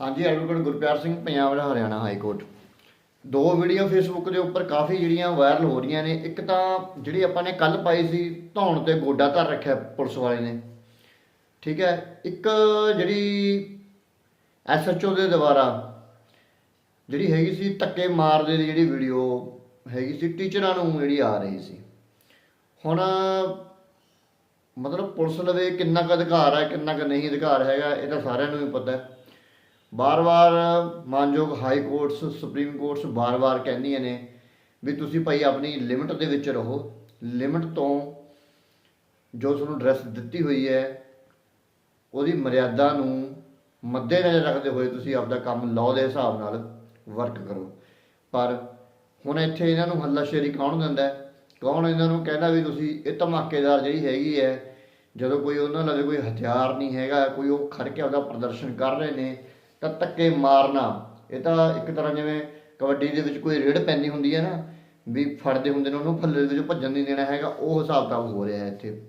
ਹਾਂਜੀ ਐਡਵੋਕੇਟ ਗੁਰਪਿਆਰ ਸਿੰਘ, ਪੰਜਾਬ ਦਾ Haryana high court. ਦੋ ਵੀਡੀਓ ਫੇਸਬੁੱਕ ਦੇ ਉੱਪਰ ਕਾਫੀ ਜਿਹੜੀਆਂ ਵਾਇਰਲ ਹੋ ਰਹੀਆਂ ਨੇ, ਇੱਕ ਤਾਂ ਜਿਹੜੀ ਆਪਾਂ ਨੇ ਕੱਲ ਪਾਈ ਸੀ, ਧੌਣ ਤੇ ਗੋਡਾ ਧਰ ਰੱਖਿਆ ਪੁਲਿਸ ਵਾਲੇ ਨੇ। ਠੀਕ ਹੈ, ਇੱਕ ਜਿਹੜੀ ਐਸਐਚਓ ਦੇ ਦੁਆਰਾ ਜਿਹੜੀ ਹੈਗੀ ਸੀ, ਧੱਕੇ ਮਾਰਦੇ ਦੀ ਜਿਹੜੀ ਵੀਡੀਓ ਹੈਗੀ ਸੀ, ਟੀਚਰਾਂ ਨੂੰ ਜਿਹੜੀ ਆ ਰਹੀ ਸੀ। ਹੁਣ ਮਤਲਬ ਪੁਲਿਸ ਲਵੇ ਕਿੰਨਾ ਕੁ ਅਧਿਕਾਰ ਹੈ, ਕਿੰਨਾ ਕੁ ਨਹੀਂ ਅਧਿਕਾਰ ਹੈਗਾ, ਇਹ ਤਾਂ ਸਾਰਿਆਂ ਨੂੰ ਹੀ ਪਤਾ ਹੈ। ਬਾਰ-ਬਾਰ ਮਾਨਯੋਗ ਹਾਈ ਕੋਰਟਸ, ਸੁਪਰੀਮ ਕੋਰਟਸ ਬਾਰ-ਬਾਰ ਕਹਿੰਦੀਆਂ ਨੇ ਵੀ ਤੁਸੀਂ ਭਾਈ ਆਪਣੀ ਲਿਮਟ ਦੇ ਵਿੱਚ ਰਹੋ। ਲਿਮਟ ਤੋਂ ਜੋ ਤੁਹਾਨੂੰ ਡਰੈਸ ਦਿੱਤੀ ਹੋਈ ਹੈ, ਉਹਦੀ ਮਰਿਆਦਾ ਨੂੰ ਮੱਦੇਨਜ਼ਰ ਰੱਖਦੇ ਹੋਏ ਤੁਸੀਂ ਆਪਦਾ ਕੰਮ ਲਾਅ ਦੇ ਹਿਸਾਬ ਨਾਲ ਵਰਕ ਕਰੋ। ਪਰ ਹੁਣ ਇੱਥੇ ਇਹਨਾਂ ਨੂੰ ਹੱਲਾਸ਼ੇਰੀ ਕੌਣ ਦਿੰਦਾ ਕੌਣ ਇਹਨਾਂ ਨੂੰ ਕਹਿੰਦਾ ਵੀ ਤੁਸੀਂ ਇਹ ਧਮਾਕੇਦਾਰ ਜਿਹੜੀ ਹੈਗੀ ਹੈ, ਜਦੋਂ ਕੋਈ ਉਹਨਾਂ ਨਾਲ ਕੋਈ ਹਥਿਆਰ ਨਹੀਂ ਹੈਗਾ, ਕੋਈ ਉਹ ਖੜ ਕੇ ਉਹਦਾ ਪ੍ਰਦਰਸ਼ਨ ਕਰ ਰਹੇ ਨੇ ਤਾਂ ਧੱਕੇ ਮਾਰਨਾ, ਇਹ ਤਾਂ ਇੱਕ ਤਰ੍ਹਾਂ ਜਿਵੇਂ ਕਬੱਡੀ ਦੇ ਵਿੱਚ ਕੋਈ ਰੇਡ ਪੈਂਦੀ ਹੁੰਦੀ ਹੈ ਨਾ, ਵੀ ਫੜਦੇ ਹੁੰਦੇ ਨੇ ਉਹਨੂੰ, ਫੱਲੇ ਦੇ ਵਿੱਚ ਭੱਜਣ ਨਹੀਂ ਦੇਣਾ ਹੈਗਾ, ਉਹ ਹਿਸਾਬ ਤਾਂ ਹੋ ਰਿਹਾ ਇੱਥੇ।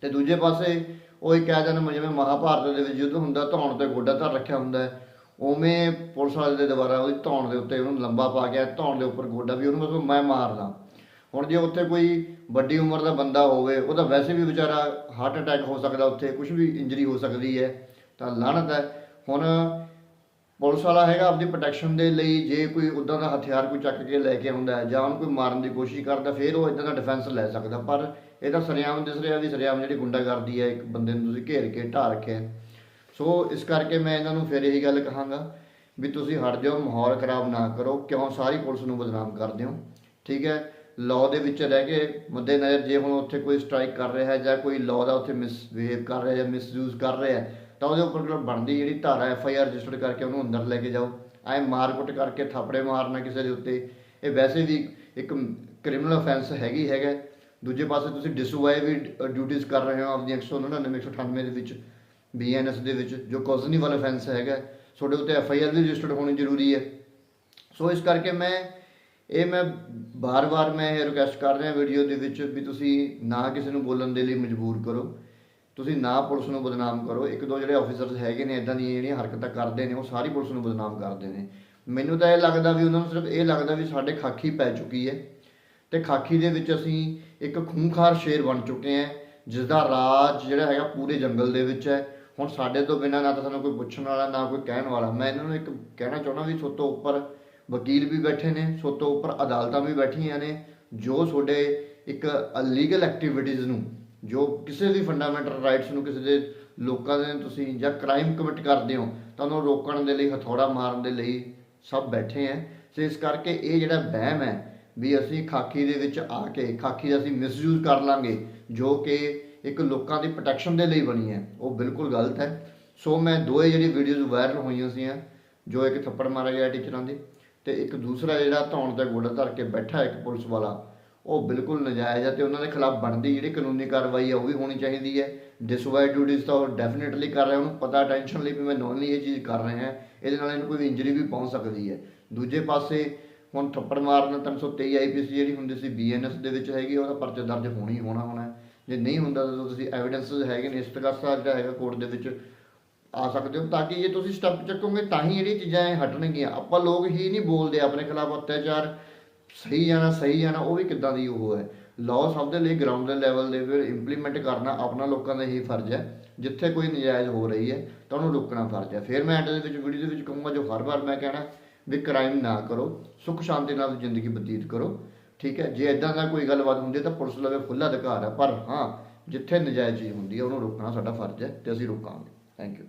ਤੇ ਦੂਜੇ ਪਾਸੇ ਉਹ ਹੀ ਕਹਿ ਦਿੰਦੇ ਜਿਵੇਂ ਮਹਾਭਾਰਤ ਦੇ ਵਿੱਚ ਯੁੱਧ ਹੁੰਦਾ, ਧੌਣ ਤੇ ਗੋਡਾ ਧਰ ਰੱਖਿਆ ਹੁੰਦਾ ਹੈ, ਉਵੇਂ ਪੁਲਿਸ ਵਾਲੇ ਦੇ ਦੁਆਰਾ ਉਹਦੀ ਧੌਣ ਦੇ ਉੱਤੇ ਉਹਨੂੰ ਲੰਬਾ ਪਾ ਕੇ, ਧੌਣ ਦੇ ਉੱਪਰ ਗੋਡਾ ਵੀ ਉਹਨੂੰ ਮਤਲਬ ਮੈਂ ਮਾਰਦਾ। ਹੁਣ ਜੇ ਉੱਥੇ ਕੋਈ ਵੱਡੀ ਉਮਰ ਦਾ ਬੰਦਾ ਹੋਵੇ ਉਹਦਾ ਵੈਸੇ ਵੀ ਵਿਚਾਰਾ ਹਾਰਟ ਅਟੈਕ ਹੋ ਸਕਦਾ ਉੱਥੇ ਕੁਝ ਵੀ ਇੰਜਰੀ ਹੋ ਸਕਦੀ ਹੈ, ਤਾਂ ਲਾਹਨਤ ਹੈ। ਹੁਣ ਪੁਲਿਸ ਵਾਲਾ ਹੈਗਾ ਆਪਣੀ ਪ੍ਰੋਟੈਕਸ਼ਨ ਦੇ ਲਈ ਜੇ ਕੋਈ ਉਦਾਂ ਦਾ ਹਥਿਆਰ ਕੋਈ ਚੱਕ ਕੇ ਲੈ ਕੇ ਆਉਂਦਾ ਹੈ ਜਾਂ ਉਹਨੂੰ ਕੋਈ ਮਾਰਨ ਦੀ ਕੋਸ਼ਿਸ਼ ਕਰਦਾ, ਫਿਰ ਉਹ ਇਦਾਂ ਦਾ ਡਿਫੈਂਸ ਲੈ ਸਕਦਾ। ਪਰ ਇਹ ਤਾਂ ਸਰਿਆਮ ਦਿਸ ਰਿਹਾ ਵੀ ਸਰਿਆਮ ਜਿਹੜੀ ਗੁੰਡਾਗਰਦੀ ਹੈ, ਇੱਕ ਬੰਦੇ ਨੂੰ ਤੁਸੀਂ ਘੇਰ ਕੇ ਢਾਰ ਕੇ ਸੋ ਇਸ ਕਰਕੇ ਮੈਂ ਇਹਨਾਂ ਨੂੰ ਫਿਰ ਇਹੀ ਗੱਲ ਕਹਾਂਗਾ ਵੀ ਤੁਸੀਂ ਹਟ ਜਾਓ, ਮਾਹੌਲ ਖਰਾਬ ਨਾ ਕਰੋ, ਕਿਉਂ ਸਾਰੀ ਪੁਲਿਸ ਨੂੰ ਬਦਨਾਮ ਕਰਦੇ ਹੋ? ਠੀਕ ਹੈ? ਲਾਅ ਦੇ ਵਿੱਚ ਰਹਿ ਕੇ ਮੱਦੇ ਨਜ਼ਰ ਜੇ ਹੁਣ ਉੱਥੇ ਕੋਈ ਸਟ੍ਰਾਈਕ ਕਰ ਰਿਹਾ ਹੈ ਜਾਂ ਕੋਈ ਲਾਅ ਦਾ ਉੱਥੇ ਮਿਸਬਿਹੇਵ ਕਰ ਰਿਹਾ ਜਾਂ ਮਿਸਯੂਜ਼ ਕਰ ਰਿਹਾ ਹੈ ਤਾਂ ਉਹਦੇ ਉੱਪਰ ਬਣਦੀ ਜਿਹੜੀ ਧਾਰਾ ਐਫ ਆਈ ਆਰ ਰਜਿਸਟਰਡ ਕਰਕੇ ਉਹਨੂੰ ਅੰਦਰ ਲੈ ਕੇ ਜਾਓ। ਐ ਮਾਰਕੁੱਟ ਕਰਕੇ ਥਾਪੜੇ ਮਾਰਨਾ ਕਿਸੇ ਦੇ ਉੱਤੇ। ਇਹ ਵੈਸੇ ਵੀ ਇੱਕ ਕ੍ਰਿਮੀਨਲ ਅਫੈਂਸ ਹੈਗੀ, ਹੈਗਾ। ਦੂਜੇ ਪਾਸੇ ਤੁਸੀਂ ਡਿਸਵਾਈ ਵੀ ਡਿਊਟੀਆਂ ਕਰ ਰਹੇ ਹੋ ਆਪਦੀਆਂ 199 198 ਦੇ ਵਿੱਚ ਬੀਐਨਐਸ ਦੇ ਵਿੱਚ, ਜੋ ਕੋਜ਼ਨੀਵਲ ਅਫੈਂਸ ਹੈਗਾ। ਤੁਹਾਡੇ ਉੱਤੇ ਐਫ ਆਈ ਆਰ ਵੀ ਰਜਿਸਟਰਡ ਹੋਣੀ ਜ਼ਰੂਰੀ ਹੈ। ਸੋ ਇਸ ਕਰਕੇ ਮੈਂ, ਇਹ ਮੈਂ ਬਾਰ-ਬਾਰ ਮੈਂ ਇਹ ਰਿਕੁਐਸਟ ਕਰ ਰਿਹਾ ਵੀਡੀਓ ਦੇ ਵਿੱਚ ਵੀ ਤੁਸੀਂ ਨਾ ਕਿਸੇ ਨੂੰ ਬੋਲਣ ਦੇ ਲਈ ਮਜਬੂਰ ਕਰੋ। ਤੁਸੀਂ ਨਾ ਪੁਲਿਸ ਨੂੰ ਬਦਨਾਮ ਕਰੋ। ਇੱਕ ਦੋ ਜਿਹੜੇ ਆਫੀਸਰਸ ਹੈਗੇ ਨੇ ਇਦਾਂ ਦੀਆਂ ਜਿਹੜੀਆਂ ਹਰਕਤਾਂ ਕਰਦੇ ਨੇ, ਉਹ ਸਾਰੀ ਪੁਲਿਸ ਨੂੰ ਬਦਨਾਮ ਕਰਦੇ ਨੇ। ਮੈਨੂੰ ਤਾਂ ਇਹ ਲੱਗਦਾ ਵੀ ਉਹਨਾਂ ਨੂੰ ਸਿਰਫ ਇਹ ਲੱਗਦਾ ਵੀ ਸਾਡੇ ਖਾਕੀ ਪੈ ਚੁੱਕੀ ਹੈ। ਤੇ ਖਾਕੀ ਦੇ ਵਿੱਚ ਅਸੀਂ ਇੱਕ ਖੂੰਖਾਰ ਸ਼ੇਰ ਬਣ ਚੁੱਕੇ ਹਾਂ ਜਿਸ ਦਾ ਰਾਜ ਜਿਹੜਾ ਹੈਗਾ ਪੂਰੇ ਜੰਗਲ ਦੇ ਵਿੱਚ ਹੈ। ਹੁਣ ਸਾਡੇ ਤੋਂ ਬਿਨਾਂ ਨਾ ਤਾਂ ਸਾਨੂੰ ਕੋਈ ਪੁੱਛਣ ਵਾਲਾ, ਨਾ ਕੋਈ ਕਹਿਣ ਵਾਲਾ। ਮੈਂ ਇਹਨਾਂ ਨੂੰ ਇੱਕ ਕਹਿਣਾ ਚਾਹੁੰਦਾ ਵੀ ਸੋਤੋਂ ਉੱਪਰ ਵਕੀਲ ਵੀ ਬੈਠੇ ਨੇ, ਸੋਤੋਂ ਉੱਪਰ ਅਦਾਲਤਾਂ ਵੀ ਬੈਠੀਆਂ ਨੇ, ਜੋ ਤੁਹਾਡੇ ਇੱਕ ਲੀਗਲ ਐਕਟੀਵਿਟੀਜ਼ ਨੂੰ ਜੋ ਕਿਸੇ ਵੀ ਫੰਡਾਮੈਂਟਲ ਰਾਈਟਸ ਨੂੰ ਕਿਸੇ ਦੇ ਲੋਕਾਂ ਦੇ ਤੁਸੀਂ ਜਾਂ ਕ੍ਰਾਈਮ ਕਮਿਟ ਕਰਦੇ ਹੋ, ਤਾਂ ਉਹਨੂੰ ਰੋਕਣ ਦੇ ਲਈ, ਹਥੌੜਾ ਮਾਰਨ ਦੇ ਲਈ ਸਭ ਬੈਠੇ ਹੈ ਸੋ ਇਸ ਕਰਕੇ ਇਹ ਜਿਹੜਾ ਵਹਿਮ ਹੈ ਵੀ ਅਸੀਂ ਖਾਕੀ ਦੇ ਵਿੱਚ ਆ ਕੇ, ਖਾਕੀ ਦਾ ਅਸੀਂ ਮਿਸਯੂਜ਼ ਕਰ ਲਾਂਗੇ, ਜੋ ਕਿ ਇੱਕ ਲੋਕਾਂ ਦੀ ਪ੍ਰੋਟੈਕਸ਼ਨ ਦੇ ਲਈ ਬਣੀ ਹੈ ਉਹ ਬਿਲਕੁਲ ਗਲਤ ਹੈ ਸੋ ਮੈਂ ਦੋਏ ਜਿਹੜੀ ਵੀਡੀਓਜ਼ ਵਾਇਰਲ ਹੋਈਆਂ ਸੀਆਂ, ਜੋ ਇੱਕ ਥੱਪੜ ਮਾਰਿਆ ਗਿਆ ਟੀਚਰਾਂ ਦੇ, ਤੇ ਇੱਕ ਦੂਸਰਾ ਜਿਹੜਾ ਧੌਣ ਤੇ ਗੋਡਾ ਧਰ ਕੇ ਬੈਠਾ ਇੱਕ ਪੁਲਿਸ ਵਾਲਾ ਉਹ ਬਿਲਕੁਲ ਨਜਾਇਜ਼ ਹੈ ਤੇ ਉਹਨਾਂ ਦੇ ਖਿਲਾਫ ਬਣਦੀ ਜਿਹੜੀ ਕਾਨੂੰਨੀ ਕਾਰਵਾਈ ਹੈ ਉਹ ਵੀ ਹੋਣੀ ਚਾਹੀਦੀ ਹੈ। ਡਿਸਵਾਈ ਡਿਊਟੀਜ਼ ਤਾਂ ਉਹ ਡੈਫੀਨਿਟਲੀ ਕਰ ਰਿਹਾ ਉਹਨੂੰ ਪਤਾ ਟੈਨਸ਼ਨ ਲਈ ਵੀ ਮੈਂ ਨੋਨਲੀ ਇਹ ਚੀਜ਼ ਕਰ ਰਿਹਾ ਹਾਂ, ਇਹਦੇ ਨਾਲ ਇਹਨੂੰ ਕੋਈ ਇੰਜਰੀ ਵੀ ਪਹੁੰਚ ਸਕਦੀ ਹੈ। ਦੂਜੇ ਪਾਸੇ ਹੁਣ ਥੱਪੜ ਮਾਰਨ 323 ਆਈਪੀਸੀ ਜਿਹੜੀ ਹੁੰਦੀ ਸੀ ਬੀਐਨਐਸ ਦੇ ਵਿੱਚ ਹੈਗੀ, ਉਹਦਾ ਪਰਚਾ ਦਰਜ ਹੋਣੀ ਹੀ ਹੋਣਾ ਹੋਣਾ ਜੇ ਨਹੀਂ ਹੁੰਦਾ ਤਾਂ ਤੁਸੀਂ ਐਵੀਡੈਂਸਸ ਹੈਗੇ ਨੇ ਇਸਤਗਾਸਾ ਜਿਹੜਾ ਹੈਗਾ ਕੋਰਟ ਦੇ ਵਿੱਚ ਆ ਸਕਦੇ ਹੋ, ਤਾਂ ਕਿ ਜੇ ਤੁਸੀਂ ਸਟੈਪ ਚੱਕੋਗੇ ਤਾਂ ਹੀ ਜਿਹੜੀਆਂ ਚੀਜ਼ਾਂ ਇਹ ਹਟਣਗੀਆਂ। ਆਪਾਂ ਲੋਕ ਹੀ ਨਹੀਂ ਬੋਲਦੇ ਆਪਣੇ ਖਿਲਾਫ ਅਤਿਆਚਾਰ। ਸਹੀ ਜਾਣਾ ਸਹੀ ਜਾਣਾ ਉਹ ਵੀ ਕਿੱਦਾਂ ਦੀ ਉਹ ਹੈ। ਲਾਅ ਸਭ ਦੇ ਲਈ ਗਰਾਊਂਡ ਦੇ ਲੈਵਲ ਦੇ ਉੱਤੇ ਇੰਪਲੀਮੈਂਟ ਕਰਨਾ ਆਪਣਾ ਲੋਕਾਂ ਦਾ ਹੀ ਫਰਜ਼ ਹੈ। ਜਿੱਥੇ ਕੋਈ ਨਜਾਇਜ਼ ਹੋ ਰਹੀ ਹੈ, ਤਾਂ ਉਹਨੂੰ ਰੋਕਣਾ ਫਰਜ਼ ਹੈ। ਫਿਰ ਮੈਂ ਐਂਡ ਦੇ ਵਿੱਚ ਵੀਡੀਓ ਦੇ ਵਿੱਚ ਕਹੂੰਗਾ ਜੋ ਹਰ ਵਾਰ ਮੈਂ ਕਹਿਣਾ ਵੀ ਕ੍ਰਾਈਮ ਨਾ ਕਰੋ, ਸੁੱਖ ਸ਼ਾਂਤੀ ਨਾਲ ਜ਼ਿੰਦਗੀ ਬਤੀਤ ਕਰੋ। ਠੀਕ ਹੈ, ਜੇ ਇਦਾਂ ਦਾ ਕੋਈ ਗੱਲਬਾਤ ਹੁੰਦੀ ਹੈ ਤਾਂ ਪੁਲਿਸ ਲਵੇ ਫੁੱਲਾ ਅਧਿਕਾਰ ਹੈ। ਪਰ ਹਾਂ, ਜਿੱਥੇ ਨਜਾਇਜ਼ ਚੀਜ਼ ਹੁੰਦੀ ਹੈ, ਉਹਨੂੰ ਰੋਕਣਾ ਸਾਡਾ ਫਰਜ਼ ਹੈ ਤੇ ਅਸੀਂ ਰੋਕਾਂਗੇ। Thank you